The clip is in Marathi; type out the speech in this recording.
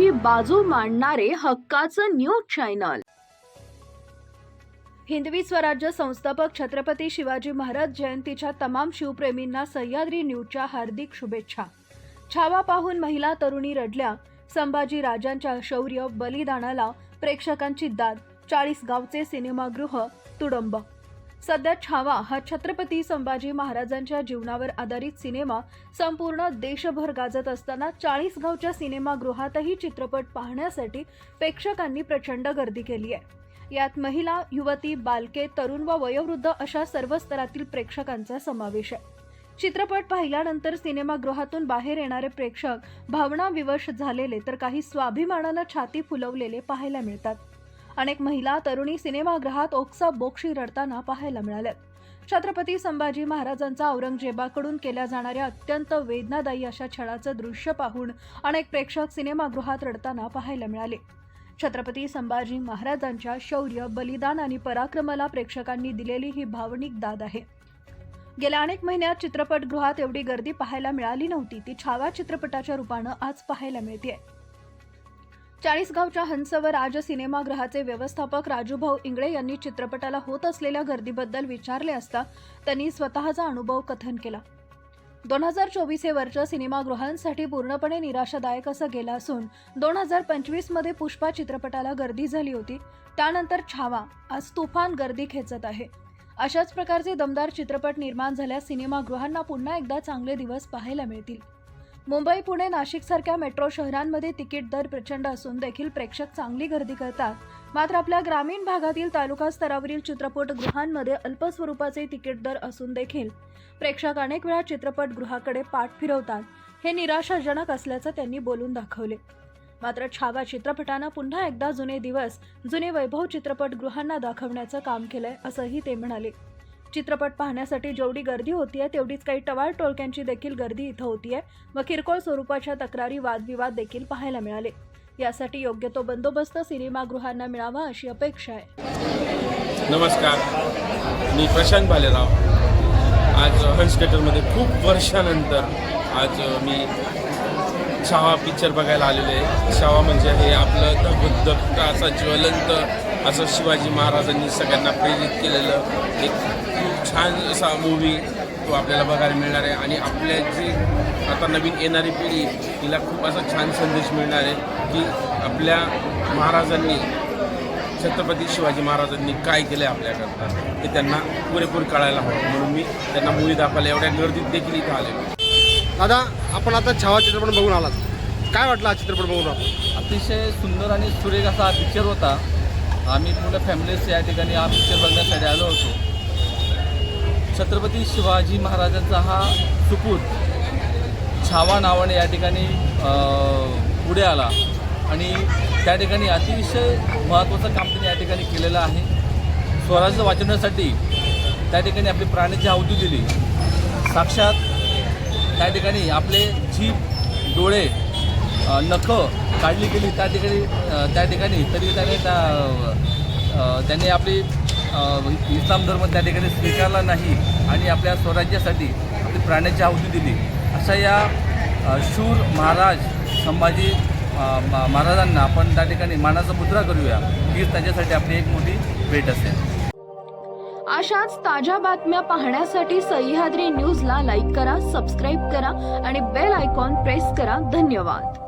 जनतेची बाजू मांडणारे हक्काचं न्यूज चॅनल. हिंदवी स्वराज्य संस्थापक छत्रपती शिवाजी महाराज जयंतीच्या तमाम शिवप्रेमींना सह्याद्री न्यूजच्या हार्दिक शुभेच्छा. छावा पाहून महिला तरुणी रडल्या. संभाजी राजांच्या शौर्य बलिदानाला प्रेक्षकांची दाद. चाळीस गावचे सिनेमागृह तुडंब सध्या छावा हा छत्रपती संभाजी महाराजांच्या जीवनावर आधारित सिनेमा संपूर्ण देशभर गाजत असताना चाळीसगावच्या सिनेमागृहातही चित्रपट पाहण्यासाठी प्रेक्षकांनी प्रचंड गर्दी केली आहे. यात महिला युवती बालके तरुण व वयोवृद्ध अशा सर्व स्तरातील प्रेक्षकांचा समावेश आहे. चित्रपट पाहिल्यानंतर सिनेमागृहातून बाहेर येणारे प्रेक्षक भावनाविवश झालेले तर काही स्वाभिमानानं छाती फुलवलेले पाहायला मिळतात. अनेक महिला तरुणी सिनेमागृहात ओक्सा बोक्षी रडताना पाहायला मिळाल्यात छत्रपती संभाजी महाराजांचा औरंगजेबाकडून केल्या जाणाऱ्या अत्यंत वेदनादायी अशा छळाचं दृश्य पाहून अनेक प्रेक्षक सिनेमागृहात रडताना पाहायला मिळाले. छत्रपती संभाजी महाराजांच्या शौर्य बलिदान आणि पराक्रमाला प्रेक्षकांनी दिलेली ही भावनिक दाद आहे. गेल्या अनेक महिन्यात चित्रपटगृहात एवढी गर्दी पाहायला मिळाली नव्हती ती छावा चित्रपटाच्या रूपानं आज पाहायला मिळते चाळीसगावच्या हंसवर राज सिनेमागृहाचे व्यवस्थापक राजूभाऊ इंगळे यांनी चित्रपटाला होत असलेल्या गर्दीबद्दल विचारले असता त्यांनी स्वतःचा अनुभव कथन केला. दोन हजार चोवीस हे वर्ष सिनेमागृहांसाठी पूर्णपणे निराशादायक असं गेलं असून दोन हजार पंचवीसमध्ये पुष्पा चित्रपटाला गर्दी झाली होती. त्यानंतर छावा आज तुफान गर्दी खेचत आहे. अशाच प्रकारचे दमदार चित्रपट निर्माण झाल्यास सिनेमागृहांना पुन्हा एकदा चांगले दिवस पाहायला मिळतील. मुंबई पुणे नाशिक सारख्या मेट्रो शहरांमध्ये तिकीट दर प्रचंड असून देखील प्रेक्षक चांगली गर्दी करतात. मात्र आपल्या ग्रामीण भागातील तालुका स्तरावरील चित्रपटगृहांमध्ये अल्प स्वरूपाचे तिकीट दर असून देखील प्रेक्षक अनेक वेळा चित्रपटगृहाकडे पाठ फिरवतात. हे निराशाजनक असल्याचं त्यांनी बोलून दाखवले. मात्र छावा चित्रपटानं पुन्हा एकदा जुने दिवस जुने वैभव चित्रपटगृहांना दाखवण्याचं काम केलंय असंही ते म्हणाले. चित्रपट पाहण्यासाठी जेवढी गर्दी होती आहे तेवढीच काही टवाळ टोळक्यांची देखील गर्दी इथं होती आहे व किरकोळ स्वरूपाच्या तक्रारी वादविवाद देखील पाहायला मिळाले. यासाठी योग्य तो बंदोबस्त सिनेमागृहांना मिळावा अशी अपेक्षा आहे. नमस्कार. मी प्रशांत भालेराव आज हंस थिएटरमध्ये खूप वर्षानंतर आज मी छावा पिक्चर बघायला आलेलो आहे. छावा म्हणजे हे आपलं धगधग असा ज्वलंत असं शिवाजी महाराजांनी सगळ्यांना प्रेरित केलेलं एक खूप छान असा मूवी तो आपल्याला बघायला मिळणार आहे. आणि आपल्या जी आता नवीन येणारी पिढी तिला खूप असा छान संदेश मिळणार आहे की आपल्या महाराजांनी छत्रपती शिवाजी महाराजांनी काय केलं आहे आपल्याकरता हे त्यांना पुरेपूर कळायला हवं. म्हणून मी त्यांना मूवी दाखवायला एवढ्या गर्दीत देखील इथं आलेलो दादा आपण आता छावा चित्रपट बघून आलात. काय वाटलं हा चित्रपट बघून आपण? अतिशय सुंदर आणि सुरेख असा पिक्चर होता. आम्ही पूर्ण फॅमिलीच या ठिकाणी हा पिक्चर बघण्यासाठी आलो होतो. छत्रपती शिवाजी महाराजांचा हा सुपूत छावा नावाने या ठिकाणी पुढे आला. आणि त्या ठिकाणी अतिशय महत्त्वाचं काम त्यांनी या ठिकाणी केलेलं आहे. स्वराज्य वाचवण्यासाठी त्या ठिकाणी आपली प्राण्याची आहुती दिली साक्षात त्या ठिकाणी आपले जीभ डोळे नखं काढली गेली त्या ठिकाणी त्या ठिकाणी. तरी त्याने त्या त्यांनी आपली इस्लाम धर्म त्या ठिकाणी स्वीकारला नाही आणि आपल्या स्वराज्यासाठी आपली प्राण्याची आहुती दिली. अशा या शूर महाराज संभाजी महाराजांना आपण त्या ठिकाणी मानाचा मुद्रा करूया. हीच त्याच्यासाठी आपली एक मोठी भेट असेल. अशाच ताज्या बातम्या पाहण्यासाठी सह्याद्री न्यूजला लाईक करा सबस्क्राईब करा आणि बेल आयकॉन प्रेस करा. धन्यवाद.